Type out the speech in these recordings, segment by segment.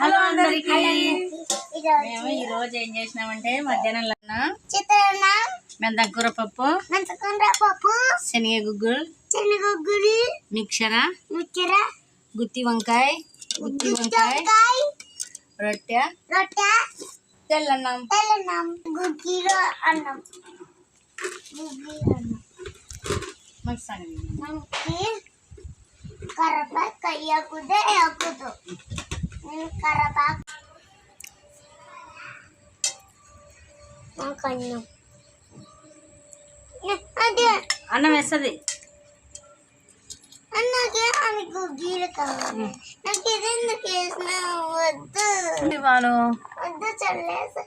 Hello అందరికి. మేము ఈ రోజు ఏం చేసినామంటే చిత్రాన్నం. మెంతంకూర పప్పు పప్పు. శనగ గుగ్గులు శనగొగ్గులు మిక్చర. ముచ్చర గుత్తి వంకాయ గుత్తి వంకాయ రొట్టె రొట్టె. తెల్లన్నం. తెల్లన్నం. గుగ్గిలో అన్నం. మనకి కరపాకు కయ్యకుదే అన్నం వేస్తుంది. నాకు వద్దు. వద్దు చల్లేసా.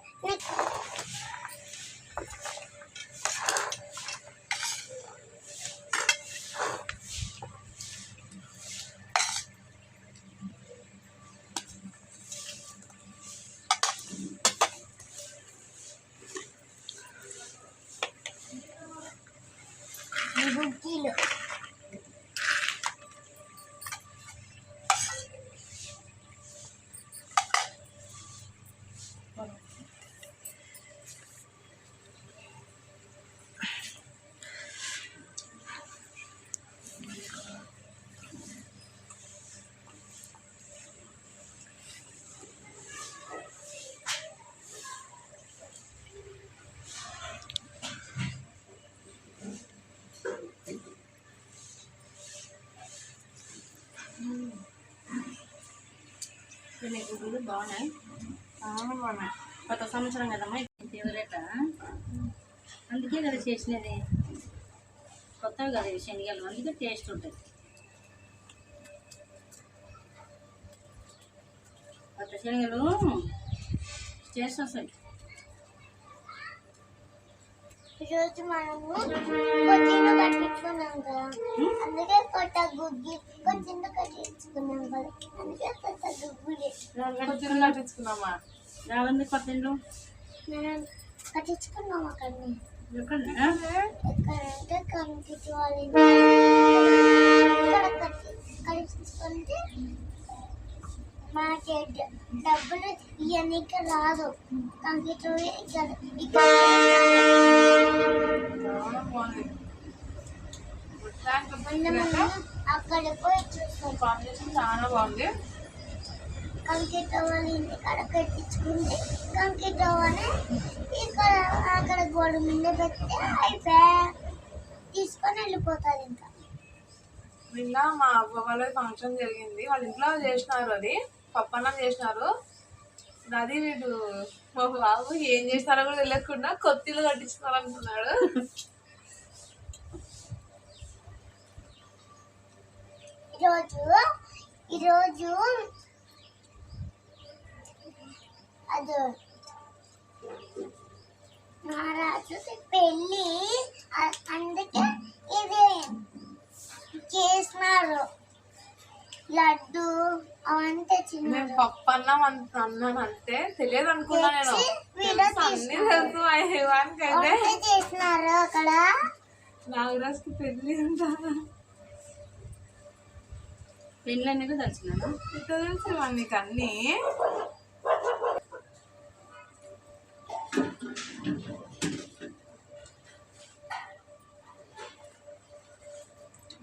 శనగ గుడ్లు బాగున్నాయి. చాలా బాగున్నాయి. కొత్త సంవత్సరం కదమ్మా ఫేవరెట్ అందుకే కదా చేసినది. కొత్తవి కదా ఇవి శనగలు అందుకే టేస్ట్ ఉంటుంది. కొత్త శనగలు టేస్ట్ వస్తాయి. ఈరోజు మనము కొత్తిమీర కట్టించుకున్నాం కదా. అందుకే కొత్త గుగ్గి కొత్తిమీర కట్టించుకున్నాం కదా. అందుకే కొత్త గుగ్గులు కట్టించుకున్నామా? కొత్త ఇల్లు మనం కట్టించుకున్నాం అక్కడ ఎక్కడ? ఎక్కడంటే కంప్లీట్ వాళ్ళ ఇక్కడ కట్టి కట్టించుకుంటే మనకి డ- డబ్బులు ఇవన్నీకి రాదు. కంప్యూటర్ ఇక్కడ ఇక్కడ చాలా బాగుంది గుత్తాంక మనము అక్కడ పోయి చూస్తాం కాంబినేషన్ చాలా బాగుంది. కంప్యూటర్ వాళ్ళ ఇంటికాడ కట్టించుకుంటే కంప్యూటర్ వాళ్ళని ఇక్కడ అక్కడ గోడ మీద అయిపోయా తీసుకొని వెళ్ళిపోతారు ఇంకా. నిన్న మా అవ్వ వాళ్ళ ఫంక్షన్ జరిగింది. వాళ్ళ ఇంట్లో చేసినారు అది. పప్పన్నం చేసినారు. అది వీడు మా బాబు ఏం చేస్తారో కూడా తెలియకుండా కొత్తిలు కట్టించున్నారు ఈరోజు ఈరోజు అది మహారాజు పెళ్ళి అందుకే ఇది చేసినారు. లడ్డు అవన్నీ తెచ్చినారు నేను పప్పన్నం అంత అన్నాను అంటే తెలియదు అనుకున్నా నేను అన్ని తెలుసు చేసినారు అక్కడ. నాగరాజుకి పెళ్ళి అంట. పెళ్ళి అనేది తెలిసినాను ఇట్లా తెలుసు ఇవన్నీ నీకు అన్నీ.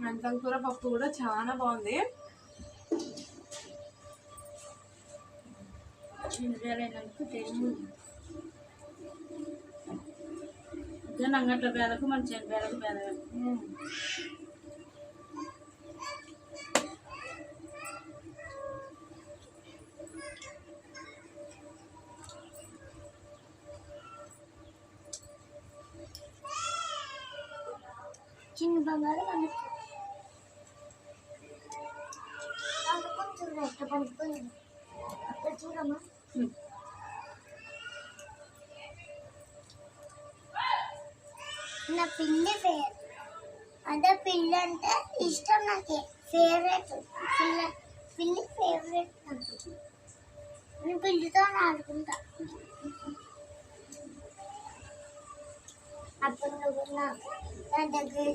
మెంతం కూర పప్పు కూడా చాలా బాగుంది. చిన్నపిల్లలకు టేస్ట్ ఇదే నంగట్ల పేదకు మన చిన్న పేదకు పేదగా. కొంచెం పండుకుంది అక్కడ చూడమ్మా. నా పిల్లి ఫేర్ అదే పిల్లి అంటే ఇష్టం నాకు. ఫేవరెట్ పిల్ల పిల్లి ఫేవరెట్ నాకు. నేను పిల్లితో ఆడుకుంటా. అప్పుడు నువ్వు నా దగ్గరికి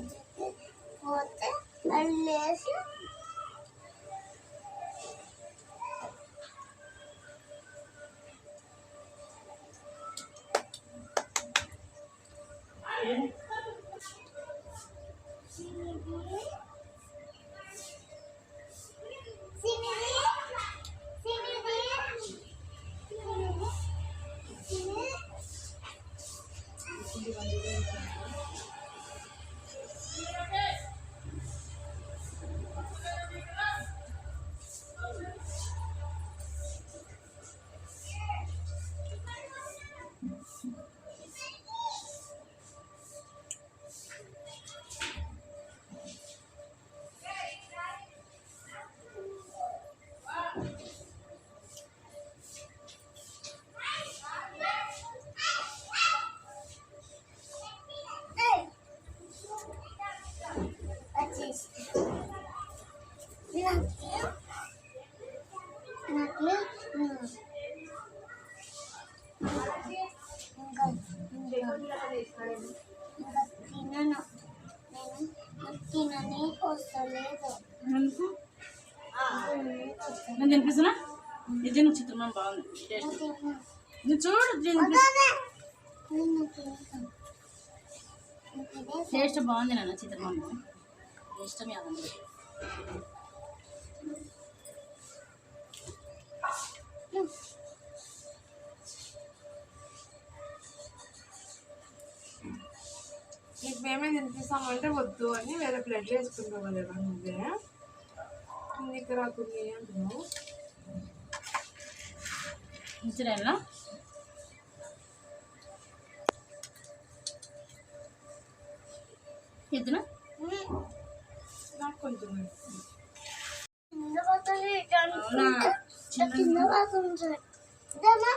పోతే అల్లేసి Yeah. నేను తినిపిస్తున్నా? నిజంగా చిత్రం బాగుంది. టేస్ట్ నువ్వు చూడు టేస్ట్ బాగుంది నాన్న చిత్రం ఇష్టమే అదండి నీకు మేమే తినిపిస్తామంటే వద్దు అని వేరే ప్లేట్ వేసుకుంటావు కదా నువ్వే. రాకుంది అంటున్నావు ఇచ్చిరేనా ఎద్దునా? నాకు కొంచెం కింద పడుతుంది ఇట్లా అవునా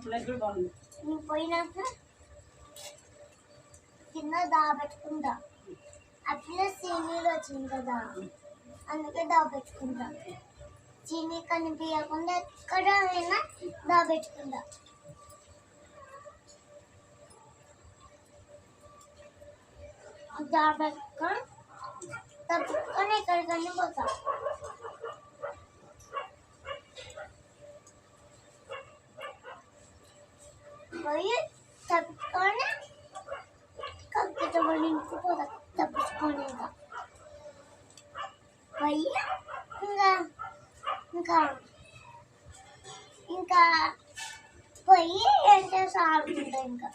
పప్పు లైట్ కూడా బాగుంది. పోయినాక కింద దాబెట్టుకుంటా. అట్లా సీనీలు వచ్చింది కదా అందుకే దాబెట్టుకుంటా. చీనీ కనిపించకుండా ఎక్కడ అయినా దాబెట్టుకొని తప్పుకొని ఎక్కడికన్నా పోతా. పోయి తప్పుకొని కక్కుతమని ఇంటిపోతా తప్పించుకొని ఇంకా పోయి ఇంకా ఇంకా ఇంకా పోయి ఏం చేసి ఆడుకుంటా ఇంకా.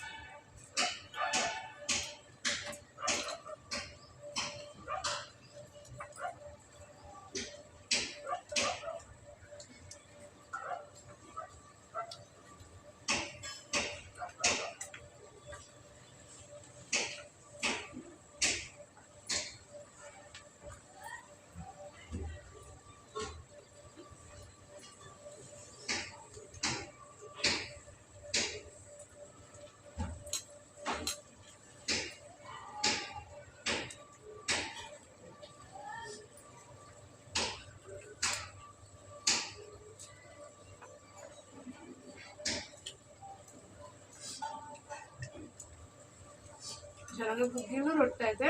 శనగ బుగ్గిలు రొట్టె అయితే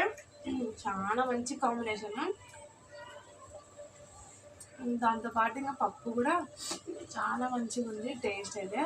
చాలా మంచి కాంబినేషన్. దాంతో పాటు ఇంకా పప్పు కూడా చాలా మంచిగా ఉంది టేస్ట్ అయితే.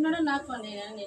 చిన్నడు నాకు అండి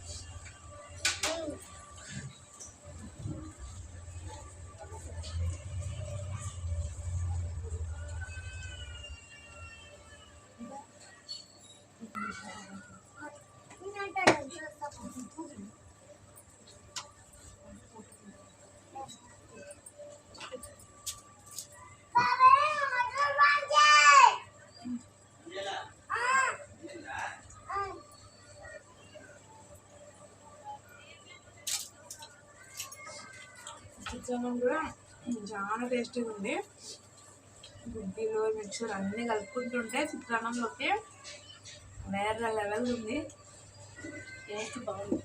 చిత్రాన్నం కూడా. చాలా టేస్టీగా ఉంది. గుడ్డీలు మిక్చర్ అన్నీ కలుపుకుంటుంటే చిత్రాన్నంలోకి వేరే లెవెల్ ఉంది. టేస్ట్ బాగుంది.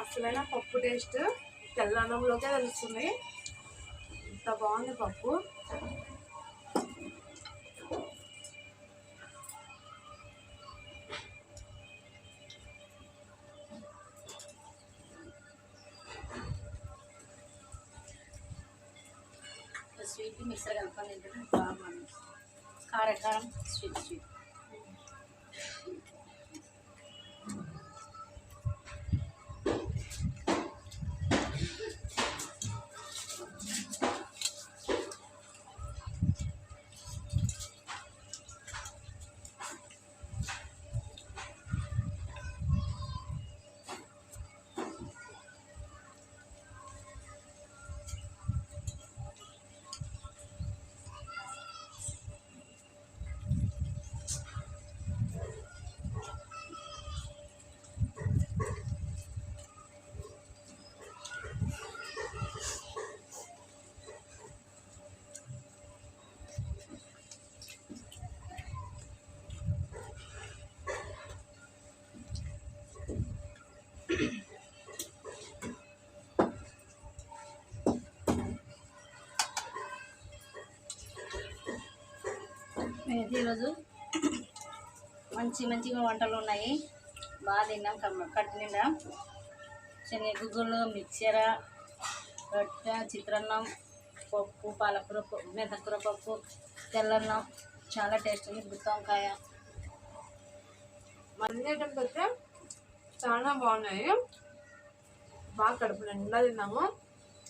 అసలైన పప్పు టేస్ట్ తెల్లన్నంలోకే తెలుస్తుంది. ఇంత బాగుంది పప్పు. స్వీట్ మిక్సర్ కలుపుకొని తింటే కారం కారం స్వీట్ స్వీట్. మేమైతే ఈరోజు మంచి మంచిగా వంటలు ఉన్నాయి. బాగా తిన్నాం కమ్మ కట్టు నిండా శనగగుగ్గులు మిక్చర రొట్టె చిత్రాన్నం పప్పు పాలకూర పప్పు మెంతకూర పప్పు తెల్లన్నం. చాలా టేస్ట్ ఉంది గుత్తంకాయ. వంకాయ అన్ని అయితే చాలా బాగున్నాయి. బాగా కడుపు నిండా తిన్నాము.